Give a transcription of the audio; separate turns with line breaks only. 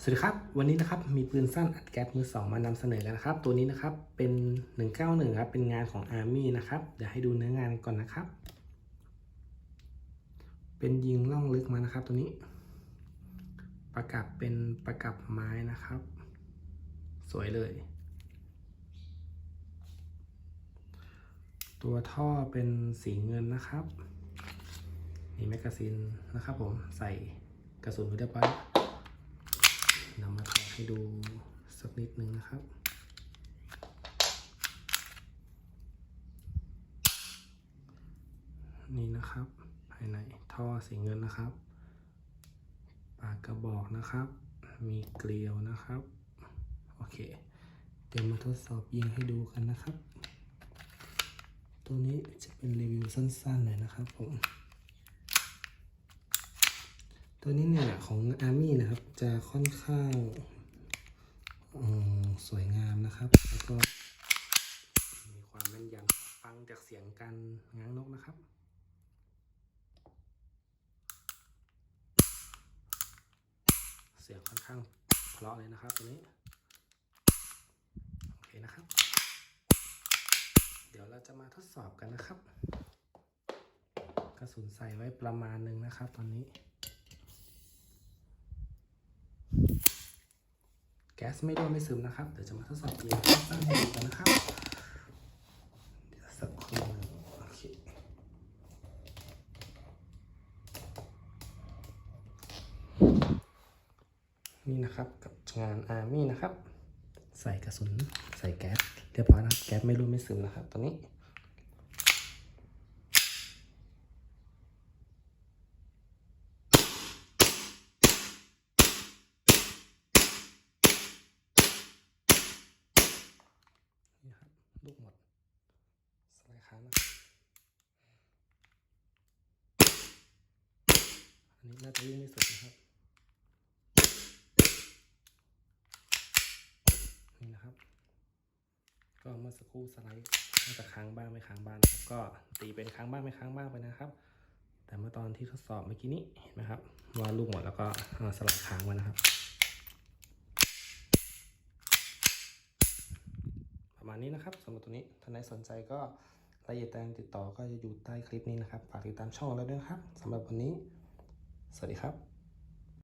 สวัสดีครับ วันนี้นะครับมีปืนสั้นอัดแก๊สมือสองมานำเสนอกันนะครับ ตัวนี้นะครับเป็น 191 ครับเป็นงานของ Army นะครับ เดี๋ยวให้ดูเนื้องานก่อนนะครับ เป็นยิงล่องลึกมานะครับ ตัวนี้ ประกับเป็นประกับไม้นะครับ สวยเลย ตัวท่อเป็นสีเงินนะครับมีแมกกาซีนนะครับผมใส่กระสุนไว้เรียบร้อยนำมาถอด ให้ดูสักนิดนึงนะครับ นี่นะครับ ภายในท่อสีเงินนะครับ ปากกระบอกนะครับ มีเกลียวนะครับ โอเค เดี๋ยวมาทดสอบยิงให้ดูกันนะครับ ตัวนี้จะเป็นรีวิวสั้นๆหน่อยนะครับผมตัวนี้เนี่ยของ Army นะครับจะค่อนข้าง นะครับ แล้วก็มีความแม่นยำฟังจากเสียงการง้างนกนะครับเสียงค่อนข้างเพราะเลยนะครับตัวนี้โอเคนะครับ เดี๋ยวเราจะมาทดสอบกันนะครับ กระสุนใส่ไว้ประมาณหนึ่งนะครับ ตอนนี้ แก๊สไม่รั่วไม่ซึมนะครับ เดี๋ยวจะมาทดสอบยิงสั้นให้ดูกันนะครับเดี๋ยวสักครู่หนึ่งโอเคนี่นะครับกับงานอาร์มี่นะครับ ใส่กระสุนใส่แก๊สเรียบร้อยนะครับแก๊สไม่รั่วไม่ซึมนะครับตัวนี้ครับ ลูกหมดสไลด์ค้างนะครับอันนี้น่าจะวิ่งไม่สุดนะครับ นี่นะครับ ก็เมื่อสักครู่สไลด์น่าจะค้างบ้างไม่ค้างบ้างนะครับ ก็ตีเป็นค้างบ้างไม่ค้างบ้างไปนะครับ แต่เมื่อตอนที่ทดสอบเมื่อกี้นี้เห็นไหมครับว่าลูกหมดแล้วก็สไลด์ค้างไว้นะครับ ประมาณนี้นะครับสำหรับตัวนี้ท่านใดสนใจก็รายละเอียดการติดต่อก็จะอยู่ใต้คลิปนี้นะครับ ฝากติดตามช่องเราด้วยนะครับสำหรับวันนี้ สวัสดีครับ